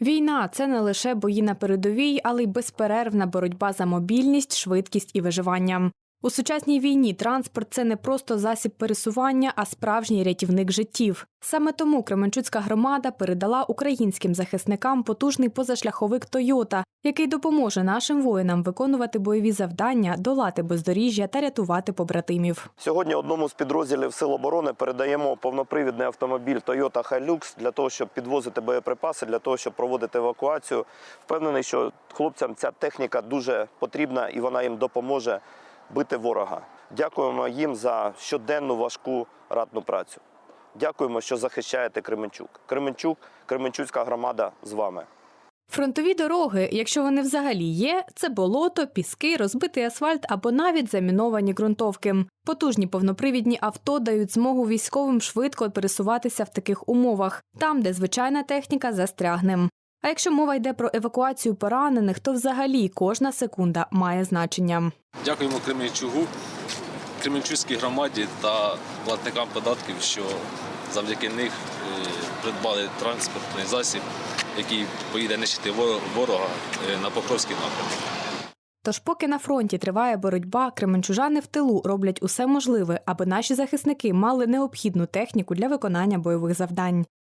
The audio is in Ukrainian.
Війна це не лише бої на передовій, але й безперервна боротьба за мобільність, швидкість і виживання. У сучасній війні транспорт це не просто засіб пересування, а справжній рятівник життів. Саме тому Кременчуцька громада передала українським захисникам потужний позашляховик Тойота, який допоможе нашим воїнам виконувати бойові завдання, долати бездоріжжя та рятувати побратимів. Сьогодні одному з підрозділів Сил оборони передаємо повнопривідний автомобіль Toyota Hilux для того, щоб підвозити боєприпаси, для того, щоб проводити евакуацію. Впевнений, що хлопцям ця техніка дуже потрібна і вона їм допоможе бити ворога. Дякуємо їм за щоденну важку ратну працю. Дякуємо, що захищаєте Кременчук. Кременчук, Кременчуцька громада з вами. Фронтові дороги, якщо вони взагалі є, це болото, піски, розбитий асфальт або навіть заміновані ґрунтовки. Потужні повнопривідні авто дають змогу військовим швидко пересуватися в таких умовах, там, де звичайна техніка застрягне. А якщо мова йде про евакуацію поранених, то взагалі кожна секунда має значення. Дякуємо Кременчугу, Кременчуцькій громаді та платникам податків, що завдяки них е, придбали транспортний засіб, який поїде нищити ворога е, на Покровський напрямок. Тож, поки на фронті триває боротьба, кременчужани в тилу роблять усе можливе, аби наші захисники мали необхідну техніку для виконання бойових завдань.